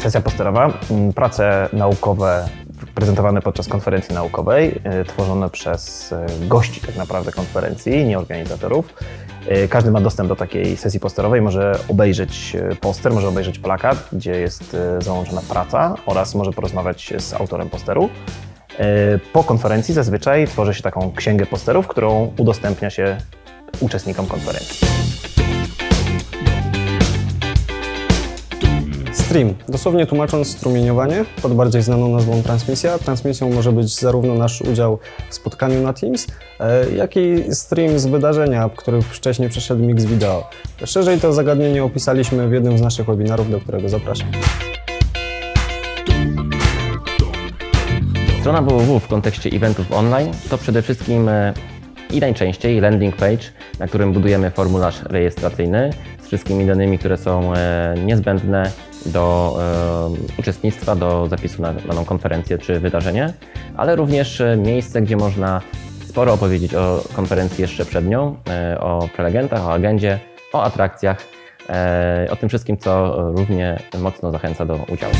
Sesja posterowa, mm, prace naukowe prezentowane podczas konferencji naukowej, y, tworzone przez y, gości tak naprawdę konferencji, nie organizatorów. Y, Każdy ma dostęp do takiej sesji posterowej, może obejrzeć poster, może obejrzeć plakat, gdzie jest załączona praca oraz może porozmawiać z autorem posteru. Po konferencji zazwyczaj tworzy się taką księgę posterów, którą udostępnia się uczestnikom konferencji. Stream, dosłownie tłumacząc strumieniowanie, pod bardziej znaną nazwą transmisja. Transmisją może być zarówno nasz udział w spotkaniu na Teams, e, jak i stream z wydarzenia, który wcześniej przeszedł mix wideo. Szerzej to zagadnienie opisaliśmy w jednym z naszych webinarów, do którego zapraszam. Strona www w kontekście eventów online to przede wszystkim e, i najczęściej landing page, na którym budujemy formularz rejestracyjny z wszystkimi danymi, które są e, niezbędne do e, uczestnictwa, do zapisu na daną konferencję czy wydarzenie, ale również e, miejsce, gdzie można sporo opowiedzieć o konferencji jeszcze przed nią, o prelegentach, o agendzie, o atrakcjach, o tym wszystkim, co równie mocno zachęca do udziału.